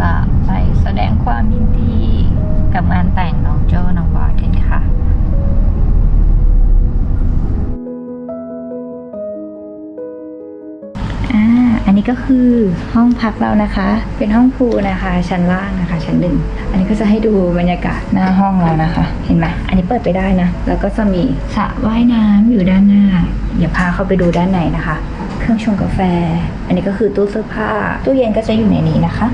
จะไปแสดงความยินดีกับงานแต่งน้องโจน้องบอสกันค่ะอ่าอันนี้ก็คือห้องพักเรานะคะ เป็นห้องพูนะคะ ชั้นล่างนะคะ ชั้นหนึ่ง อันนี้ก็จะให้ดูบรรยากาศหน้าห้องเรานะคะ เห็นไหมอันนี้เปิดไปได้นะ แล้วก็จะมีสระว่ายน้ำอยู่ด้านหน้า เดี๋ยวพาเข้าไปดูด้านในนะคะ เครื่องชงกาแฟ อันนี้ก็คือตู้เสื้อผ้า ตู้เย็นก็จะอยู่ในนี้นะคะ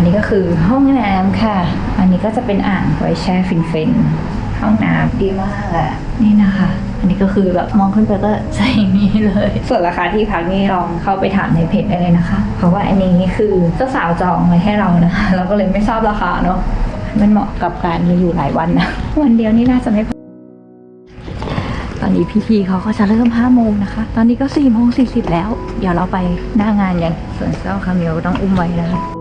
นนี้ก็คือห้องน้ำค่ะ อันนี้ก็จะเป็นอ่างไว้แช่ฟินฟินๆห้องน้ำดีมากอะนี่นะคะ อันนี้ก็คือแบบมองขึ้นไปก็ใช่นี่เลย ส่วนราคาที่พักนี่ลองเข้าไปถามในเพจได้เลยนะคะ เพราะว่าอันนี้คือเจ้าสาวจองไว้ให้เรานะคะ เราก็เลยไม่ทราบราคาเนาะ มันเหมาะกับการอยู่หลายวันนะ วันเดียวนี่น่าจะไม่พอตอนนี้พี่ๆเขาก็จะเริ่ม5โมงนะคะ ตอนนี้ก็4โมง40 แล้ว เดี๋ยวเราไปหน้างานกันส่วนเจ้าคาเมลก็ต้องอุ้มไว้นะคะ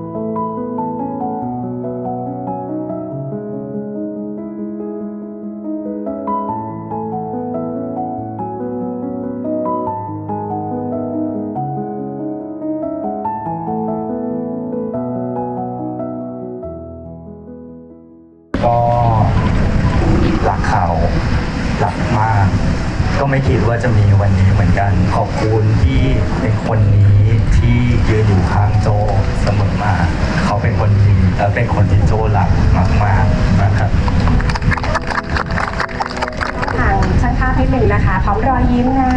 เป็นคนที่โจรักมากๆนะครับทางช่างภาพให้หนึ่งนะคะพร้อมรอยยิ้มนะ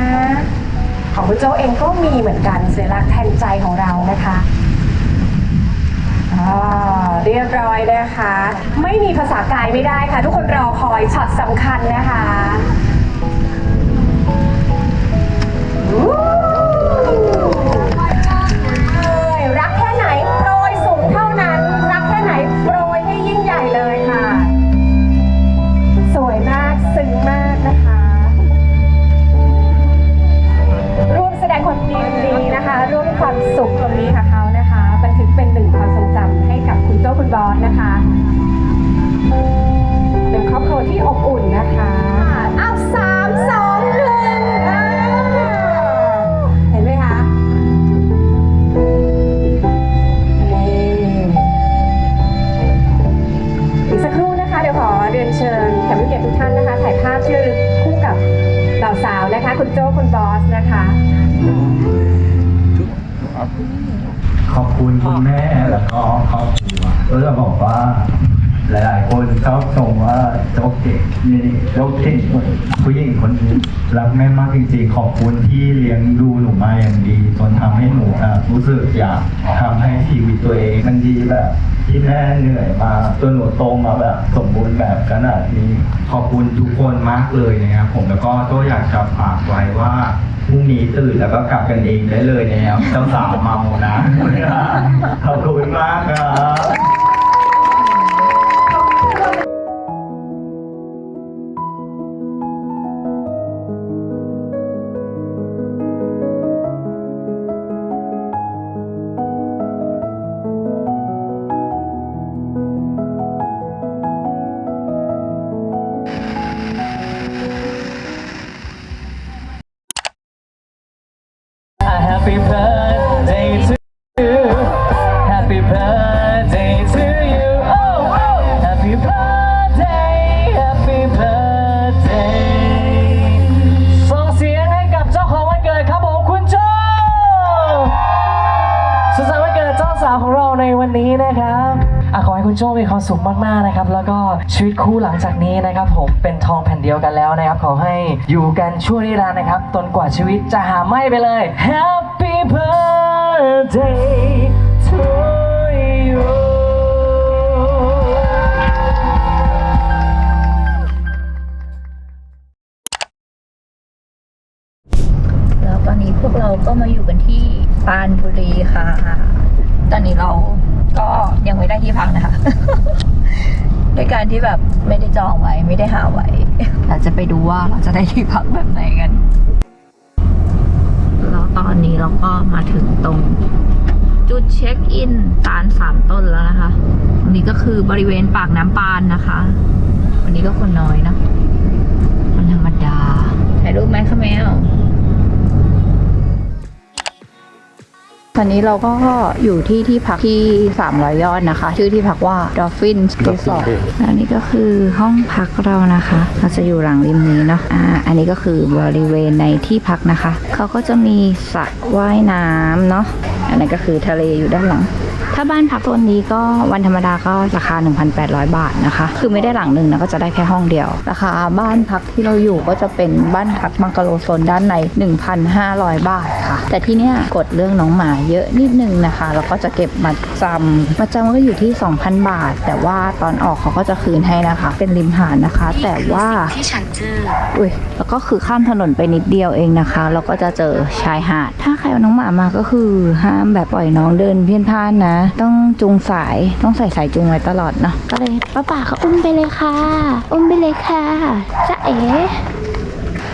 ของคุณโจเองก็มีเหมือนกันเสียรักแทนใจของเรานะคะอ่าเรียบร้อยนะคะ ไม่มีภาษากายไม่ได้ค่ะ ทุกคนรอคอยช็อตสำคัญนะคะ รียนเชิญแขกผู้เกียรติทุกท่านนะคะถ่ายภาพที่ระลึกคู่กับบ่าวสาวนะคะ คุณโจ้คุณบอสนะคะ ขอบคุณคุณแม่แล้วก็ครอบครัวก็จะบอกว่า หลายๆ คนชอบชมว่าโจ๊กเก่งนี่โจ๊กเก่งผู้หญิงคนนี้รักแม่มากจริงๆ ขอบคุณที่เลี้ยงดูหนูมาอย่างดี จนทำให้หนูอะรู้สึกอยากทำให้ชีวิตตัวเองมันดีแบบ ที่แม่เหนื่อยมาจนหนูโตมาแบบสมบูรณ์แบบขนาดนี้ ขอบคุณทุกคนมากเลยนะครับผมแล้วก็ตัวอยากจะฝากไว้ว่าพรุ่งนี้ตื่นแล้วก็กลับกันเองได้เลยนะครับเจ้าสาวเมานะขอบคุณมากครับ คุณโจมีความสุขมากๆนะครับ แล้วก็ชีวิตคู่หลังจากนี้นะครับ ผมเป็นทองแผ่นเดียวกันแล้วนะครับ ขอให้อยู่กันชั่วนิรันดร์นะครับจนกว่าชีวิตจะหาไม่ไปเลย Happy birthday เราอยู่กันที่ปานบุรีค่ะ ตอนนี้เราก็ยังไม่ได้ที่พักนะคะด้วยการที่แบบไม่ได้จองไว้ไม่ได้หาไว้เราจะไปดูว่าเราจะได้ที่พักแบบไหนกันแล้วตอนนี้เราก็มาถึงตรง จุดเช็คอินตาลสามต้นแล้วนะคะอันนี้ก็คือบริเวณปากน้ำปานนะคะ วันนี้ก็คนน้อยเนะมันธรรมดาถ่ายรูปไหมคะแมว ตอนนี้เราก็อยู่ที่ที่พักที่ 300 ยอดนะคะ ชื่อที่พักว่า Dolphin Resort อันนี้ก็คือห้องพักเรานะคะ เราจะอยู่หลังริมนี้เนาะอ่าอันนี้ก็คือบริเวณในที่พักนะคะ เขาก็จะมีสระว่ายน้ำเนาะอันนี้นก็คือทะเลอยู่ด้านหลัง ถ้าบ้านพักโซนนี้ก็วันธรรมดาก็ราคา 1,800 บาทนะคะ คือไม่ได้หลังหนึ่งนะก็จะได้แค่ห้องเดียว ราคาบ้านพักที่เราอยู่ก็จะเป็นบ้านพักมังกรโลโซนด้านใน 1,500 บาทค่ะ แต่ที่เนี้ยกดเรื่องน้องหมาเยอะนิดนึงนะคะแล้วก็จะเก็บมาจำมาจำก็อยู่ที่ 2,000 บาท แต่ว่าตอนออกเขาก็จะคืนให้นะคะ เป็นริมหาดนะคะ แต่ว่าที่ฉันเจออุ้ยแล้วก็คือข้ามถนนไปนิดเดียวเองนะคะแล้วก็จะเจอชายหาด ถ้าใครเอาน้องหมามาก็คือห้ามแบบปล่อยน้องเดินเพี้ยนพลานนะต้องจูงสายต้องใส่สายจูงไว้ตลอดเนาะก็เลยป้าป่าก็อุ้มไปเลยค่ะ อุ้มไปเลยค่ะจ้าเอ๋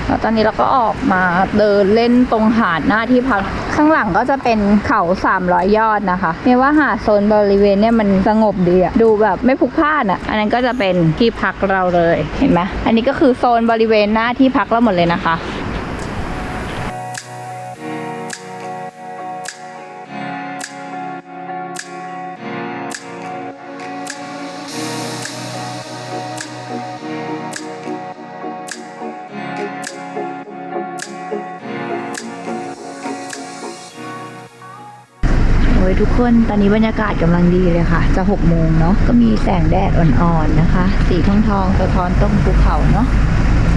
แล้วตอนนี้เราก็ออกมาเดินเล่นตรงหาดหน้าที่พักข้างหลังก็จะเป็นเขา300 ยอดนะคะเรียกว่าหาดโซนบริเวณเนี่ยมันสงบดีอะดูแบบไม่พลุกพล่านอะอันนั้นก็จะเป็นที่พักเราเลยเห็นไหมอันนี้ก็คือโซนบริเวณหน้าที่พักเราหมดเลยนะคะ ทุกคน ตอนนี้บรรยากาศกำลังดีเลยค่ะ จะหกโมงเนาะ ก็มีแสงแดดอ่อนๆนะคะ สีทองทองสะท้อนตรงภูเขาเนาะ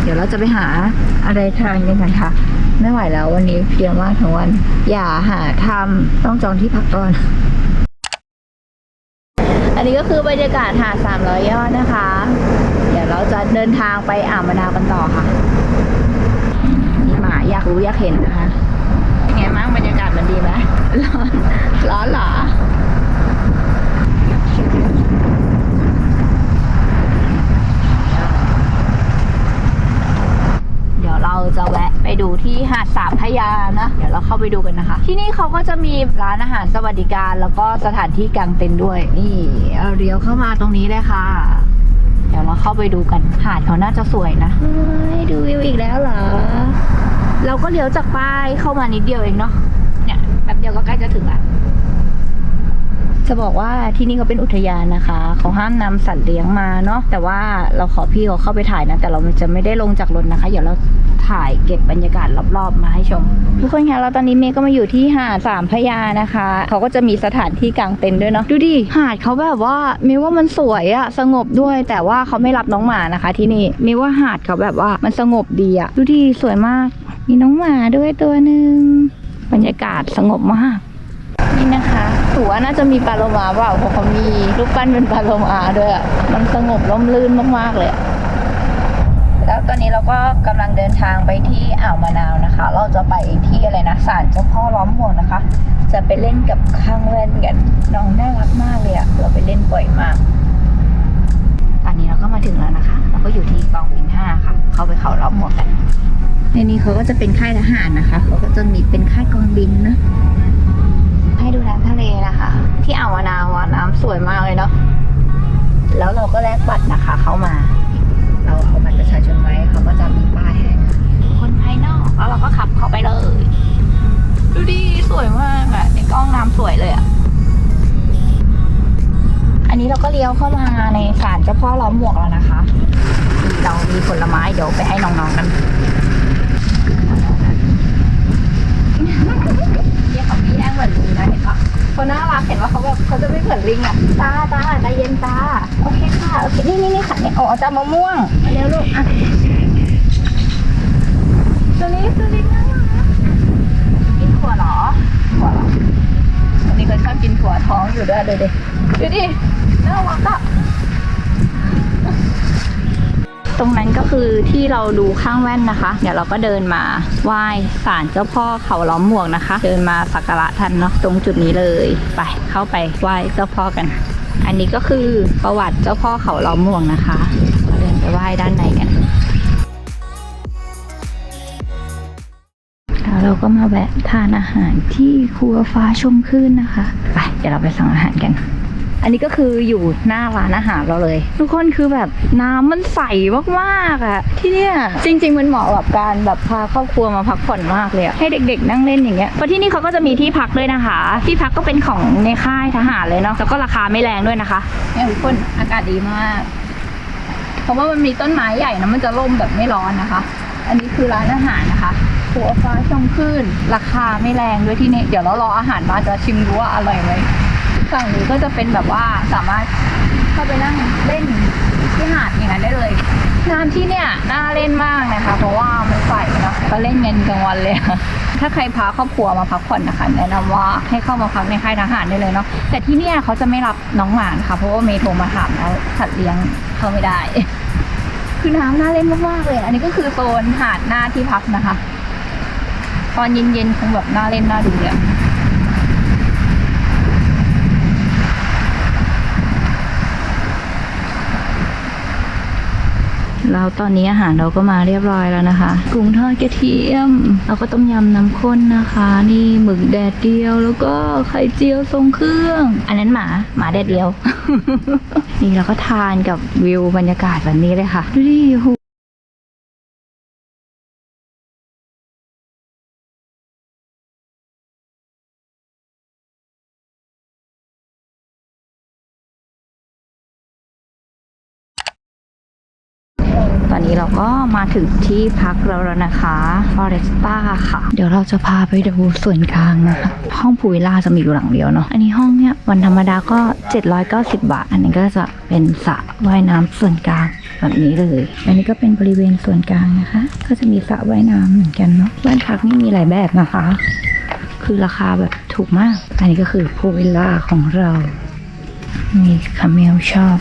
เดี๋ยวเราจะไปหาอะไรทานกันค่ะ ไม่ไหวแล้ววันนี้เพียมากทั้งวัน อย่าหาทำต้องจองที่พักก่อนอันนี้ก็คือบรรยากาศหาด300 ยอดนะคะ เดี๋ยวเราจะเดินทางไปอ่าวมะนาวกันต่อค่ะ นี่หมาอยากรู้อยากเห็นนะคะ หมร้อนร้อนเหรอเดี๋ยวเราจะแวะไปดูที่หาดสามพระยานะ เดี๋ยวเราเข้าไปดูกันนะคะ ที่นี่เขาก็จะมีร้านอาหารสวัสดิการแล้วก็สถานที่กางเต็นท์ด้วย นี่เอาเลี้ยวเข้ามาตรงนี้เลยค่ะ เดี๋ยวเราเข้าไปดูกันหาดเขาน่าจะสวยนะเฮ้ยดูวิวอีกแล้วเหรอ เราก็เลี้ยวจากป้ายเข้ามานิดเดียวเองเนาะเนี่ยแป๊บเดียวก็ใกล้จะถึงละจะบอกว่าที่นี่เขาเป็นอุทยานนะคะเขาห้ามนำสัตว์เลี้ยงมาเนาะแต่ว่าเราขอพี่เขาเข้าไปถ่ายนะ แต่เราจะไม่ได้ลงจากรถนะคะ เดี๋ยวเราถ่ายเก็บบรรยากาศรอบๆมาให้ชม ทุกคนคะเราตอนนี้เมย์ก็มาอยู่ที่หาดสามพระยานะคะเขาก็จะมีสถานที่กางเต็นท์ด้วยเนาะดูดิหาดเขาแบบว่าเมย์ว่ามันสวยอะสงบด้วย แต่ว่าเขาไม่รับน้องหมานะคะ ที่นี่เมย์ว่าหาดเขาแบบว่ามันสงบดีอะดูดิสวยมาก มีน้องหมาด้วยตัวหนึ่ง บรรยากาศสงบมาก นี่นะคะถือว่าน่าจะมีปลาโลมาเปล่าเพราะเขามีรูปปั้นเป็นปลาโลมาด้วยอะมันสงบร่มรื่นมากๆเลยอะแล้วตอนนี้เราก็กำลังเดินทางไปที่อ่าวมะนาวนะคะ เราจะไปที่อะไรนะศาลเจ้าพ่อล้อมหมวกนะคะ จะไปเล่นกับข้างแว่นกันน้องน่ารักมากเลยอะเราไปเล่นบ่อยมากตอนนี้เราก็มาถึงแล้วนะคะ เราก็อยู่ที่กองบินห้าค่ะ เข้าไปเขาล้อมหมวกกัน ในนี้เขาก็จะเป็นค่ายทหารนะคะ เขาก็จะมีเป็นค่ายกองบินนะให้ดูน้ำทะเลนะคะ ที่อ่าวมะนาวอะน้ำสวยมากเลยเนาะแล้วเราก็แลกบัตรนะคะ เข้ามา เราเอาบัตรประชาชนไว้เขาก็จะมีป้ายให้นะคนภายนอกแล้วเราก็ขับเข้าไปเลย ดูดิสวยมากอะในกล้องน้ำสวยเลยอะอันนี้เราก็เลี้ยวเข้ามาในศาลเจ้าพ่อล้อมหมวกแล้วนะคะมีเรามีผลไม้เดี๋ยวไปให้น้องๆกัน เรียกเขาพี่แอ้งเหมือ นลิงนะเห็นปะเขาน่ารักเห็นว่าเขาแบบเขาจะไม่เหมือนลิงอะตาตาใจเย็นตาโอเคค่ะโอเคนี่นี่นี่ค่ะเนี่ยโอ้เอาจะมะม่วงมาเร็วลูกอะตัวนี้ตัวนี้น่ารักกินถั่วเหรอถั่วเหรอตัวนี้เขาชอบกินถั่วท้องอยู่ด้วยดูดิดูดิน่ารักอะ ตรงนั้นก็คือที่เราดูข้างแว่นนะคะ เดี๋ยวเราก็เดินมาไหว้ศาลเจ้าพ่อเขาล้อมหมวกนะคะ เดินมาสักการะท่านเนาะตรงจุดนี้เลยไปเข้าไปไหว้เจ้าพ่อกัน อันนี้ก็คือประวัติเจ้าพ่อเขาล้อมหมวกนะคะเราเดินไปไหว้ด้านในกันแล้วเราก็มาแวะทานอาหารที่ครัวฟ้าชมคลื่นนะคะ ไป เดี๋ยวเราไปสั่งอาหารกัน อันนี้ก็คืออยู่หน้าร้านอาหารเราเลย ทุกคนคือแบบน้ำมันใสมากๆอะที่เนี่ยจริง ๆ มันเหมาะกับการแบบพาครอบครัวมาพักผ่อนมากเลยอะให้เด็ก ๆ นั่งเล่นอย่างเงี้ยเพราะที่นี่เขาก็จะมีที่พักด้วยนะคะ ที่พักก็เป็นของในค่ายทหารเลยเนาะแล้วก็ราคาไม่แรงด้วยนะคะเนี่ยทุกคนอากาศดีมากเพราะว่ามันมีต้นไม้ใหญ่นะมันจะร่มแบบไม่ร้อนนะคะ อันนี้คือร้านอาหารนะคะหัวฟ้าชมขึ้น ราคาไม่แรงด้วยที่นี่ เดี๋ยวเรารออาหารมาจะชิมดูว่าอร่อยไหม ฝั่งนี้ก็จะเป็นแบบว่าสามารถเข้าไปนั่งเล่นที่หาดอย่างนั้นได้เลยน้ำที่เนี่ยน่าเล่นมากนะคะ เพราะว่ามันใสเนาะก็เล่นเงินกลางวันเลย ถ้าใครพาครอบครัวมาพักผ่อนนะคะแนะนำว่าให้เข้ามาพักในค่ายทหารได้เลยเนาะแต่ที่เนี่ยเขาจะไม่รับน้องหมานะคะเพราะว่าเมย์โทรมาถามแล้วสัตว์เลี้ยงเข้าไม่ได้ คือน้ำน่าเล่นมากๆเลย อันนี้ก็คือโซนหาดหน้าที่พักนะคะ ตอนเย็นๆคงแบบน่าเล่นน่าดูเลย แล้วตอนนี้อาหารเราก็มาเรียบร้อยแล้วนะคะกุ้งทอดกระเทียม แล้วก็ต้มยำน้ำข้นนะคะ นี่หมึกแดดเดียว แล้วก็ไข่เจียวทรงเครื่อง อันนั้นหมาหมาแดดเดียว นี่เราก็ทานกับวิวบรรยากาศแบบนี้เลยค่ะ ดูดิโห ตอนนี้เราก็มาถึงที่พักเราแล้วนะคะ Foresta ค่ะ เดี๋ยวเราจะพาไปดูส่วนกลางนะคะห้องพูวิลล่าจะมีอยู่หลังเดียวเนาะอันนี้ห้องเนี้ยวันธรรมดาก็ 790 บาท อันนี้ก็จะเป็นสระว่ายน้ำส่วนกลางแบบนี้เลย อันนี้ก็เป็นบริเวณส่วนกลางนะคะ ก็จะมีสระว่ายน้ำเหมือนกันเนาะบ้านพักนี่มีหลายแบบนะคะ คือราคาแบบถูกมาก อันนี้ก็คือพูวิลล่าของเรา มีคาเมลชอบ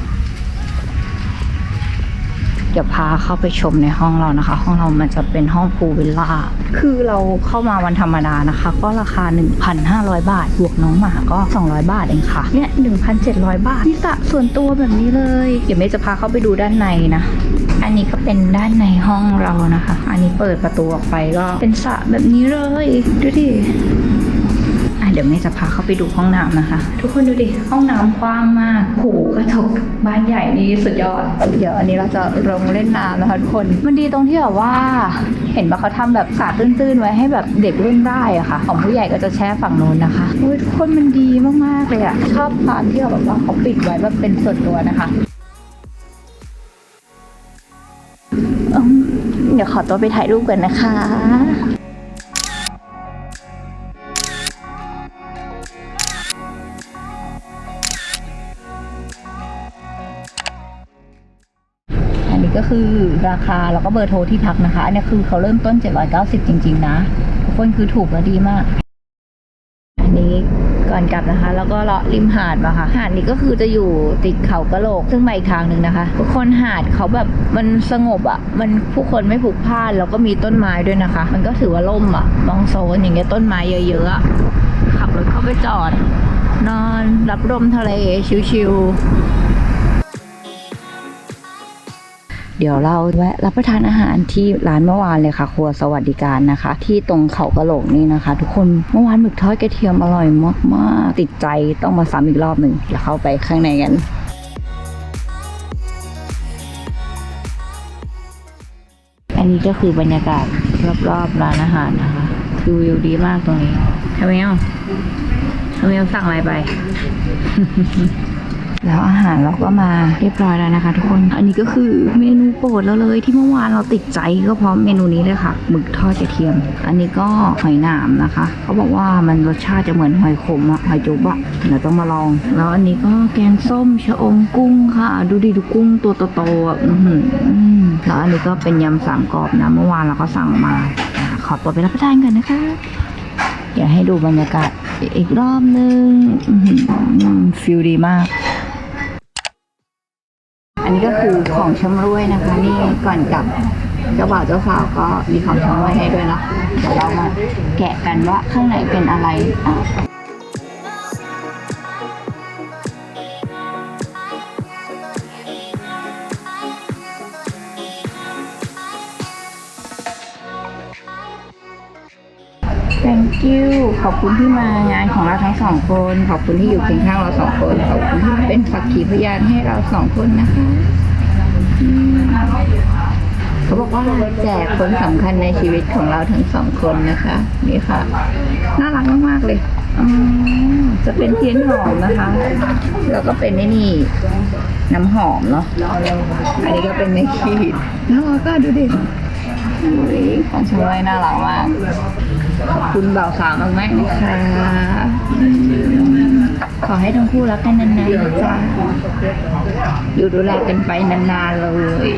เดี๋ยวพาเข้าไปชมในห้องเรานะคะ ห้องเรามันจะเป็นห้องพูลวิลล่า คือเราเข้ามาวันธรรมดานะคะ ก็ราคา 1,500 บาท บวกน้องหมาก็ 200 บาทเองค่ะ เนี่ย 1,700 บาทมีสะส่วนตัวแบบนี้เลย เดี๋ยวเมย์จะพาเข้าไปดูด้านในนะ อันนี้ก็เป็นด้านในห้องเรานะคะ อันนี้เปิดประตูออกไปก็เป็นสระแบบนี้เลย ดูดิ เดี๋ยวเมย์จะพาเข้าไปดูห้องน้ำนะคะ ทุกคนดูดิ ห้องน้ำกว้างมากโหกระจกบ้านใหญ่นี่สุดยอด เดี๋ยวอันนี้เราจะลงเล่นน้ำนะคะทุกคน มันดีตรงที่แบบว่า เห็นว่าเขาทำแบบสระตื้นๆไว้ให้แบบเด็กเล่นได้อะค่ะ ของผู้ใหญ่ก็จะแช่ฝั่งโน้นนะคะโอ้ยทุกคนมันดีมากๆเลยอะชอบความที่แบบว่าเขาปิดไว้แบบเป็นส่วนตัวนะคะอืมเดี๋ยวขอตัวไปถ่ายรูปกันนะคะ คือราคาแล้วก็เบอร์โทรที่พักนะคะ อันนี้คือเขาเริ่มต้น 790 จริง ๆ นะ ทุกคนคือถูกและดีมาก อันนี้ก่อนกลับนะคะ แล้วก็เลาะริมหาดมาค่ะ หาดนี้ก็คือจะอยู่ติดเขากระโหลก ซึ่งมาอีกทางหนึ่งนะคะ ทุกคนหาดเขาแบบมันสงบอะ่ะ มันผู้คนไม่พลุกพล่านแล้วก็มีต้นไม้ด้วยนะคะ มันก็ถือว่าล่มอะ่ะบางโซนอย่างเงี้ยต้นไม้เยอะๆขับรถเข้าไปจอด นอนรับลมทะเลชิวๆ เดี๋ยวเราแวะรับประทานอาหารที่ร้านเมื่อวานเลยค่ะ ครัวสวัสดิการนะคะ ที่ตรงเขากระโหลกนี่นะคะ ทุกคนเมื่อวานหมึกทอดกระเทียมอร่อยมากๆติดใจต้องมาซ้ำอีกรอบหนึ่งเดี๋ยวเข้าไปข้างในกันอันนี้ก็คือบรรยากาศรอบๆร้านอาหารนะคะคือวิวดีมากตรงนี้ทำไมอะทำไมสั่งอะไรไป แล้วอาหารเราก็มาเรียบร้อยแล้วนะคะ ทุกคน อันนี้ก็คือเมนูโปรดเราเลยที่เมื่อวานเราติดใจก็เพราะเมนูนี้เลยค่ะหมึกทอดกระเทียม อันนี้ก็หอยหนามนะคะ เขาบอกว่ามันรสชาติจะเหมือนหอยขมอะหอยจุบอะเดี๋ยวต้องมาลอง แล้วอันนี้ก็แกงส้มชะอมกุ้งค่ะ ดูดิดูกุ้งตัวโตๆอะอือหือแล้วอันนี้ก็เป็นยำสามกรอบนะ เมื่อวานเราก็สั่งมา ขอตัวไปรับประทานกันนะคะเดี๋ยวให้ดูบรรยากาศอีกรอบนึงฟิลดีมาก นนี้ก็คือของชำรวยนะคะ นี่ก่อนกลับเจ้าบ่าวเจ้าสาวก็มีของชำรวยให้ด้วยนะเดี๋ยวเรามาแกะกันว่าข้างในเป็นอะไรอะ ขอบคุณที่มางานของเราทั้งสองคน ขอบคุณที่อยู่เคียงข้างเราสองคน ขอบคุณที่มาเป็นสักขีพยานให้เราสองคนนะคะเขาบอกว่าแจกคนสำคัญในชีวิตของเราทั้งสองคนนะคะ นี่ค่ะ น่ารักมากๆเลยจะเป็นเทียนหอมนะคะ แล้วก็เป็นไอ้นี่น้ำหอมเนาะอันนี้ก็เป็นในขีดน่ารักก็ดูดิของชำร่อยน่ารักมาก คุณบ่าวสาวมากมากๆนะคะ ขอให้ทั้งคู่รักกันนานๆนะจ้าอยู่ดูแลกันไปนานๆเลย